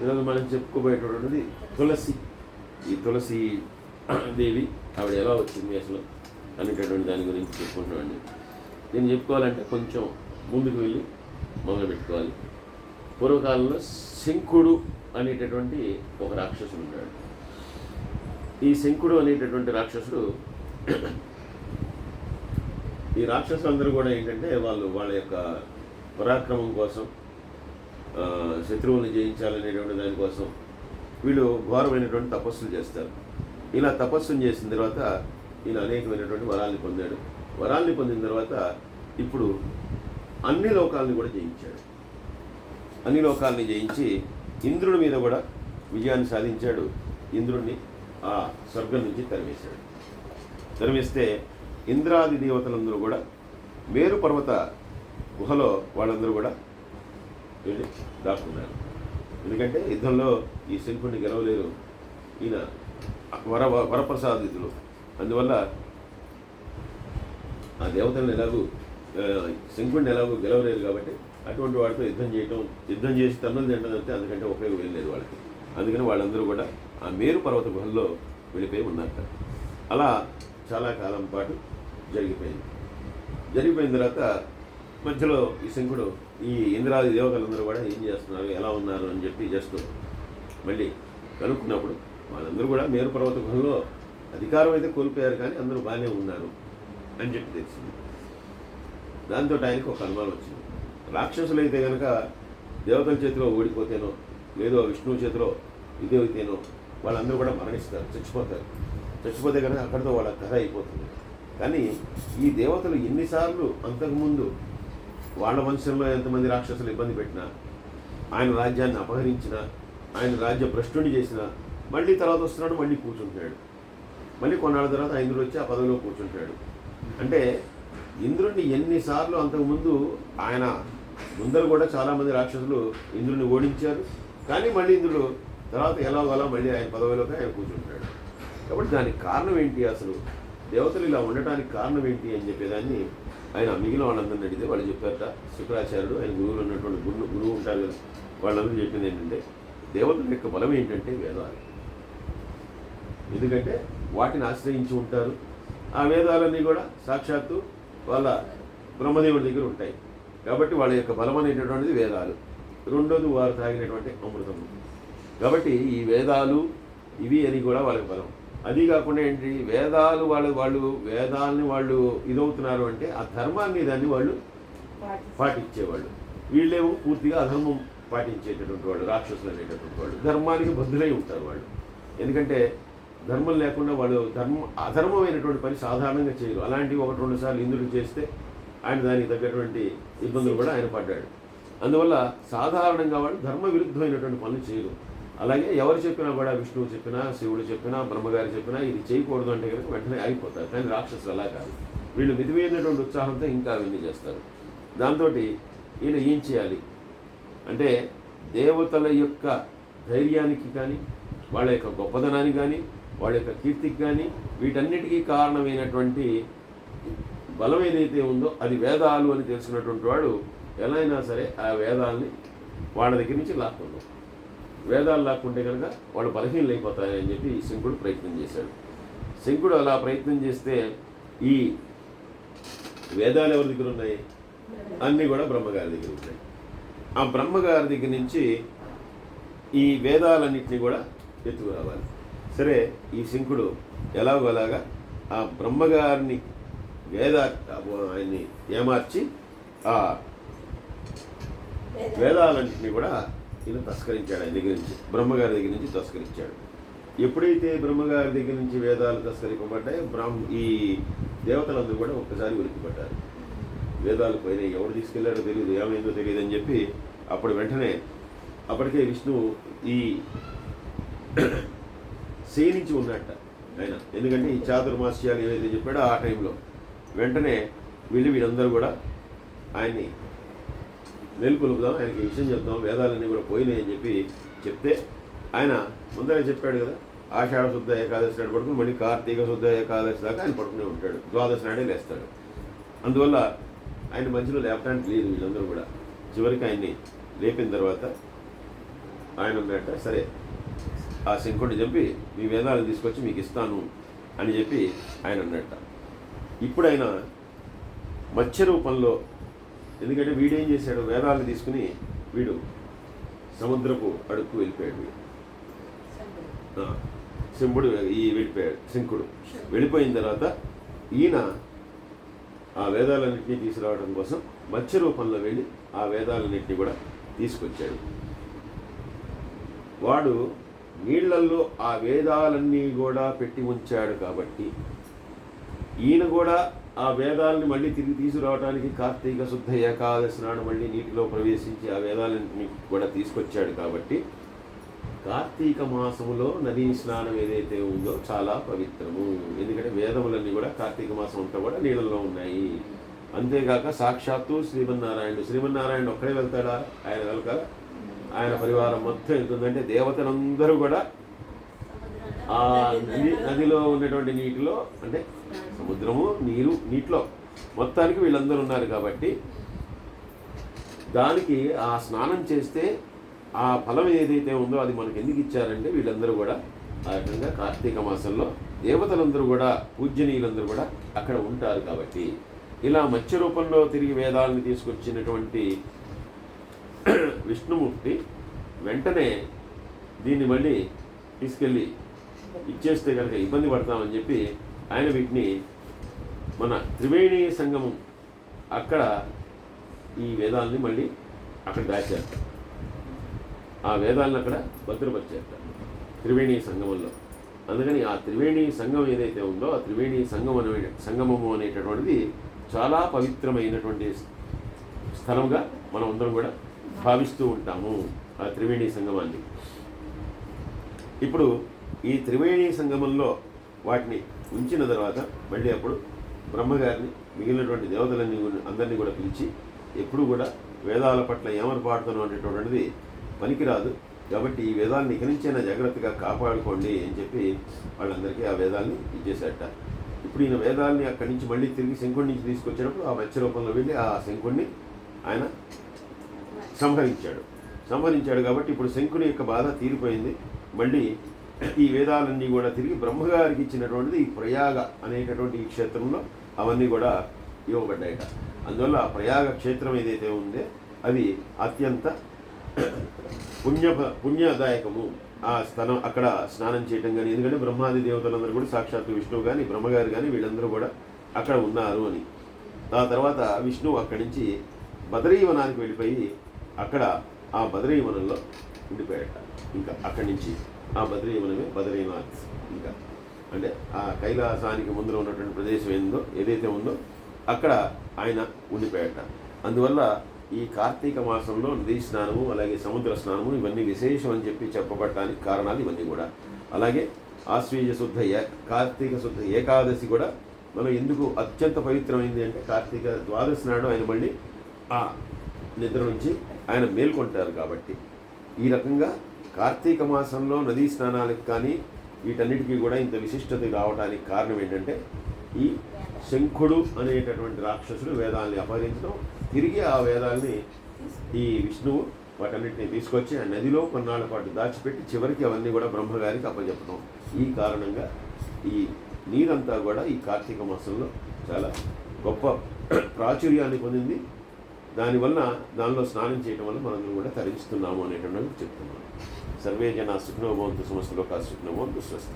ఈరోజు మనం చెప్పుకోబోయేటటువంటిది తులసి. ఈ తులసి దేవి ఆవిడ ఎలా వచ్చింది అసలు అనేటటువంటి దాని గురించి చెప్పుకుంటామండి నేను చెప్పుకోవాలంటే కొంచెం ముందుకు వెళ్ళి మొదలు పెట్టుకోవాలి. పూర్వకాలంలో శంకుడు అనేటటువంటి ఒక రాక్షసుడు ఉన్నాడు. ఈ శంకుడు అనేటటువంటి రాక్షసుడు ఈ రాక్షసులందరూ కూడా ఏంటంటే వాళ్ళు వాళ్ళ యొక్క పరాక్రమం కోసం శత్రువులను జయించాలనేటువంటి దానికోసం వీళ్ళు ఘోరమైనటువంటి తపస్సులు చేస్తారు. ఇలా తపస్సును చేసిన తర్వాత ఈయన అనేకమైనటువంటి వరాల్ని పొందాడు. వరాల్ని పొందిన తర్వాత ఇప్పుడు అన్ని లోకాలని కూడా జయించాడు. అన్ని లోకాలని జయించి ఇంద్రుడి మీద కూడా విజయాన్ని సాధించాడు. ఇంద్రుడిని ఆ స్వర్గం నుంచి తరిమేశాడు. తరిమేస్తే ఇంద్రాది దేవతలందరూ కూడా మేరు పర్వత గుహలో వాళ్ళందరూ కూడా వీళ్ళు దాక్కున్నారు. ఎందుకంటే యుద్ధంలో ఈ శిల్పుని గెలవలేరు. ఈయన వర వరప్రసాదితులు అందువల్ల ఆ దేవతలను ఎలాగూ ఆ, శంకుడిని గెలవలేరు కాబట్టి అటువంటి వాడితో యుద్ధం చేయటం యుద్ధం చేసి తన్నులు తినడం అంటే అందుకంటే ఉపయోగం ఏం లేదు వాళ్ళకి. అందుకని వాళ్ళందరూ కూడా ఆ మేరు పర్వత గుహల్లో వెళ్ళిపోయి ఉన్నారట అలా చాలా కాలం పాటు జరిగిపోయింది. జరిగిపోయిన తర్వాత మధ్యలో ఈ శంకుడు ఈ ఇంద్రాది దేవతలందరూ కూడా ఏం చేస్తున్నారు ఎలా ఉన్నారు అని చెప్పి జస్ట్ మళ్ళీ కనుక్కున్నప్పుడు వాళ్ళందరూ కూడా మేరు పర్వత గుహంలో అధికారం అయితే కోల్పోయారు కానీ అందరూ బాగానే ఉన్నారు అని చెప్పి తెలిసింది. దాంతో ఆయనకు ఒక అనుమానం వచ్చింది. రాక్షసులైతే కనుక దేవతల చేతిలో ఓడిపోతేనో లేదో విష్ణువు చేతిలో ఇదేవైతేనో వాళ్ళందరూ కూడా మరణిస్తారు చచ్చిపోతారు. చచ్చిపోతే కనుక అక్కడితో వాళ్ళ కథ అయిపోతుంది. కానీ ఈ దేవతలు ఎన్నిసార్లు అంతకుముందు వాళ్ళ వంశంలో ఎంతమంది రాక్షసులు ఇబ్బంది పెట్టినా ఆయన రాజ్యాన్ని అపహరించిన ఆయన రాజ్య భ్రష్టుని చేసిన మళ్ళీ తర్వాత వస్తున్నాడు మళ్ళీ కూర్చుంటాడు. మళ్ళీ కొన్నాళ్ళ తర్వాత ఇంద్రుడు వచ్చి ఆ పదవిలో కూర్చుంటాడు. అంటే ఇంద్రుడిని ఎన్నిసార్లు అంతకుముందు ఆయన ముందర కూడా చాలామంది రాక్షసులు ఇంద్రుడిని ఓడించారు. కానీ మళ్ళీ ఇంద్రుడు తర్వాత ఎలాగోలా మళ్ళీ ఆయన పదవిలోకి ఆయన కూర్చుంటాడు. కాబట్టి దానికి కారణం ఏంటి అసలు? దేవతలు ఇలా ఉండటానికి కారణం ఏంటి అని చెప్పేదాన్ని ఆయన మిగిలిన వాళ్ళందరినీ అడిగితే వాళ్ళు చెప్పారట శుక్రాచార్యుడు ఆయన గురువులు ఉన్నటువంటి గురువు గురువు ఉంటారు కదా వాళ్ళందరూ చెప్పింది ఏంటంటే దేవతల యొక్క బలం ఏంటంటే వేదాలు. ఎందుకంటే వాటిని ఆశ్రయించి ఉంటారు. ఆ వేదాలన్నీ కూడా సాక్షాత్తు వాళ్ళ బ్రహ్మదేవుడి దగ్గర ఉంటాయి. కాబట్టి వాళ్ళ యొక్క బలం అనేటటువంటిది వేదాలు. రెండోది వారు తాగినటువంటి అమృతము. కాబట్టి ఈ వేదాలు ఇవి అని కూడా వాళ్ళకి బలం. అది కాకుండా ఏంటి? వేదాలు వాళ్ళు వాళ్ళు వేదాలని వాళ్ళు ఇదవుతున్నారు అంటే ఆ ధర్మాన్ని దాన్ని వాళ్ళు పాటించేవాళ్ళు. వీళ్ళేమో పూర్తిగా అధర్మం పాటించేటటువంటి వాళ్ళు రాక్షసులు అనేటటువంటి వాళ్ళు. ధర్మానికి బద్ధులై ఉంటారు వాళ్ళు. ఎందుకంటే ధర్మం లేకుండా వాళ్ళు ధర్మ అధర్మమైనటువంటి పని సాధారణంగా చేయరు. అలాంటివి ఒకటి రెండు సార్లు ఇంద్రుడు చేస్తే ఆయన దానికి తగ్గటువంటి ఇబ్బందులు కూడా ఆయన పడ్డాడు. అందువల్ల సాధారణంగా వాళ్ళు ధర్మ విరుద్ధమైనటువంటి పనులు చేయరు. అలాగే ఎవరు చెప్పినా కూడా విష్ణువు చెప్పినా శివుడు చెప్పినా బ్రహ్మగారు చెప్పినా ఇది చేయకూడదు అంటే కనుక వెంటనే ఆగిపోతారు. కానీ రాక్షసులు అలా కాదు. వీళ్ళు మితిమైనటువంటి ఉత్సాహంతో ఇంకా అవన్నీ చేస్తారు. దాంతో ఈయన ఏం చేయాలి? అంటే దేవతల యొక్క ధైర్యానికి కానీ వాళ్ళ యొక్క గొప్పదనానికి కానీ వాళ్ళ యొక్క కీర్తికి కానీ వీటన్నిటికీ కారణమైనటువంటి బలం ఏదైతే ఉందో అది వేదాలు అని తెలిసినటువంటి వాడు ఎలా అయినా సరే ఆ వేదాలని వాళ్ళ దగ్గర నుంచి లాక్కుందాం వేదాలు లాక్కుంటే కనుక వాళ్ళు బలహీనలు అయిపోతాయని చెప్పి శంకుడు ప్రయత్నం చేశాడు. శంకుడు అలా ప్రయత్నం చేస్తే ఈ వేదాలు ఎవరి దగ్గర ఉన్నాయి? అన్నీ కూడా బ్రహ్మగారి దగ్గర ఉంటాయి. ఆ బ్రహ్మగారి దగ్గర నుంచి ఈ వేదాలన్నింటినీ కూడా ఎత్తుకురావాలి. సరే ఈ శంకుడు ఎలాగోలాగా ఆ బ్రహ్మగారిని వేద ఆయన్ని ఏమార్చి ఆ వేదాలన్నింటినీ కూడా ఈయన తస్కరించాడు ఆయన దగ్గర నుంచి. బ్రహ్మగారి దగ్గర నుంచి తస్కరించాడు. ఎప్పుడైతే బ్రహ్మగారి దగ్గర నుంచి వేదాలు తస్కరింపబడ్డాయో బ్రహ్మ ఈ దేవతలందరూ కూడా ఒక్కసారి ఉలిక్కిపడ్డారు. వేదాలు పైన ఎవరు తీసుకెళ్ళారో తెలియదు ఏమైందో తెలియదు అని చెప్పి అప్పుడు వెంటనే అప్పటికే విష్ణువు ఈ శయనించి ఉన్నట్ట ఆయన. ఎందుకంటే ఈ చాతుర్మాస్యాలు ఏవైతే చెప్పాడో ఆ టైంలో వెంటనే వెళ్ళి వీళ్ళందరూ కూడా ఆయన్ని మేల్కొలుపుదాం ఆయనకి ఈ విషయం చెప్దాం వేదాలన్నీ కూడా పోయినాయి అని చెప్పి చెప్తే ఆయన ముందరే చెప్పాడు కదా ఆషాఢ శుద్ధ ఏకాదశి నాడు పడుకుని మళ్ళీ కార్తీక శుద్ధ ఏకాదశి దాకా ఆయన పడుకునే ఉంటాడు. ద్వాదశి నాడే లేస్తాడు. అందువల్ల ఆయన మధ్యలో లేపడానికి లేదు వీళ్ళందరూ కూడా. చివరికి ఆయన్ని లేపిన తర్వాత ఆయన ఉన్నట్ట సరే ఆ శంకుడిని చంపి మీ వేదాలు తీసుకొచ్చి మీకు ఇస్తాను అని చెప్పి ఆయన అన్నట్ట. ఇప్పుడు ఆయన మత్స్య రూపంలో ఎందుకంటే వీడేం చేశాడు? వేదాలను తీసుకుని వీడు సముద్రపు అడుక్కు వెళ్ళిపోయాడు వీడు. శంభుడు ఈ వెళ్ళిపోయాడు శంకుడు. వెళ్ళిపోయిన తర్వాత ఈయన ఆ వేదాలన్నింటినీ తీసుకురావడం కోసం మత్స్య రూపంలో వెళ్ళి ఆ వేదాలన్నింటినీ కూడా తీసుకొచ్చాడు. వాడు నీళ్ళల్లో ఆ వేదాలన్నీ కూడా పెట్టి ఉంచాడు కాబట్టి ఈయన కూడా ఆ వేదాలని మళ్ళీ తిరిగి తీసుకురావడానికి కార్తీక శుద్ధ ఏకాదశి నాడు మళ్ళీ నీటిలో ప్రవేశించి ఆ వేదాలని కూడా తీసుకొచ్చాడు కాబట్టి కార్తీక మాసములో నదీ స్నానం ఏదైతే ఉందో చాలా పవిత్రము. ఎందుకంటే వేదములన్నీ కూడా కార్తీక మాసం అంతా కూడా నీళ్ళల్లో ఉన్నాయి. అంతేగాక సాక్షాత్తు శ్రీమన్నారాయణుడు. శ్రీమన్నారాయణుడు ఒక్కడే వెళ్తాడా? ఆయన వెళ్తారా ఆయన పరివారం మొత్తం వెళ్తుందంటే దేవతలందరూ కూడా ఆ నది నదిలో ఉన్నటువంటి నీటిలో అంటే సముద్రము నీరు నీటిలో. మొత్తానికి వీళ్ళందరూ ఉన్నారు కాబట్టి దానికి ఆ స్నానం చేస్తే ఆ ఫలం ఏదైతే ఉందో అది మనకు ఎందుకు ఇచ్చారంటే వీళ్ళందరూ కూడా ఆ రకంగా కార్తీక మాసంలో దేవతలందరూ కూడా పూజ్యనీయులందరూ కూడా అక్కడ ఉంటారు కాబట్టి ఇలా మత్స్య రూపంలో తిరిగి వేదాలను తీసుకొచ్చినటువంటి విష్ణుమూర్తి వెంటనే దీన్ని మళ్ళీ తీసుకెళ్ళి ఇచ్చేస్తే కనుక ఇబ్బంది పడతామని చెప్పి ఆయన వీటిని మన త్రివేణి సంగమం అక్కడ ఈ వేదాలని మళ్ళీ అక్కడ దాచారు ఆ వేదాలను అక్కడ భద్రపరిచారు త్రివేణి సంగమంలో. అందుకని ఆ త్రివేణి సంగమం ఏదైతే ఉందో ఆ త్రివేణి సంగమం అనే సంగమము అనేటటువంటిది చాలా పవిత్రమైనటువంటి స్థలంగా మనం అందరం కూడా భావిస్తూ ఉంటాము ఆ త్రివేణి సంగమాన్ని. ఇప్పుడు ఈ త్రివేణి సంగమంలో వాటిని ఉంచిన తర్వాత మళ్ళీ అప్పుడు బ్రహ్మగారిని మిగిలినటువంటి దేవతలన్నీ కూడా- అందరినీ కూడా పిలిచి ఎప్పుడు కూడా వేదాల పట్ల ఏమరపాడుతాను అనేటువంటిది పనికిరాదు. కాబట్టి ఈ వేదాలను ఇక జాగ్రత్తగా కాపాడుకోండి అని చెప్పి వాళ్ళందరికీ ఆ వేదాలని ఇచ్చేసేట ఇప్పుడు ఈయన వేదాలని అక్కడి నుంచి మళ్ళీ తిరిగి శంకుడి నుంచి తీసుకొచ్చినప్పుడు ఆ మత్స్య రూపంలో వెళ్ళి ఆ శంకుడిని ఆయన సంహరించాడు. సంహరించాడు కాబట్టి ఇప్పుడు శంకుని యొక్క బాధ తీరిపోయింది. మళ్ళీ ఈ వేదాలన్నీ కూడా తిరిగి బ్రహ్మగారికి ఇచ్చినటువంటిది ఈ ప్రయాగ అనేటటువంటి ఈ క్షేత్రంలో అవన్నీ కూడా ఇవ్వబడ్డాయట అందువల్ల ఆ ప్రయాగ క్షేత్రం ఏదైతే ఉందే అది అత్యంత పుణ్య పుణ్యదాయకము. ఆ స్థలం అక్కడ స్నానం చేయటం కానీ ఎందుకంటే బ్రహ్మాది దేవతలందరూ కూడా సాక్షాత్తు విష్ణువు కానీ బ్రహ్మగారు కానీ వీళ్ళందరూ కూడా అక్కడ ఉన్నారు అని. ఆ తర్వాత విష్ణువు అక్కడి నుంచి బదరీవనానికి వెళ్ళిపోయి అక్కడ ఆ బదరీవనంలో ఉండిపోయాట ఇంకా అక్కడి నుంచి ఆ బదరీవనమే బద్రీనాథ్ ఇంకా అంటే ఆ కైలాసానికి ముందు ఉన్నటువంటి ప్రదేశం ఏందో ఏదైతే ఉందో అక్కడ ఆయన ఉండిపోయాట. అందువల్ల ఈ కార్తీక మాసంలో నదీ స్నానము అలాగే సముద్ర స్నానము ఇవన్నీ విశేషం అని చెప్పి చెప్పబడటానికి కారణాలు ఇవన్నీ కూడా. అలాగే ఆశ్వీయ శుద్ధ ఏ కార్తీక శుద్ధ ఏకాదశి కూడా మనం ఎందుకు అత్యంత పవిత్రమైంది అంటే కార్తీక ద్వాదశి నాడు ఆయన మళ్ళీ ఆ నిద్ర నుంచి ఆయన మేల్కొంటారు కాబట్టి. ఈ రకంగా కార్తీక మాసంలో నదీ స్నానాలకు కానీ వీటన్నిటికీ కూడా ఇంత విశిష్టత రావడానికి కారణం ఏంటంటే ఈ శంఖుడు అనేటటువంటి రాక్షసుడు వేదాలని అపహరించడం తిరిగి ఆ వేదాలని ఈ విష్ణువు వాటన్నిటిని తీసుకొచ్చి ఆ నదిలో కొన్నాళ్ళ పాటు దాచిపెట్టి చివరికి అవన్నీ కూడా బ్రహ్మగారికి అప్పచెప్పడం. ఈ కారణంగా ఈ నీరంతా కూడా ఈ కార్తీక మాసంలో చాలా గొప్ప ప్రాచుర్యాన్ని పొందింది. దానివల్ల దానిలో స్నానం చేయడం వల్ల మనందరం కూడా తరించుతున్నాము అనేటువంటి చెప్తున్నాను. సర్వే జన సుఖనోభవంతు సమస్తలోకా సుఖనోభవంతు స్వస్తి.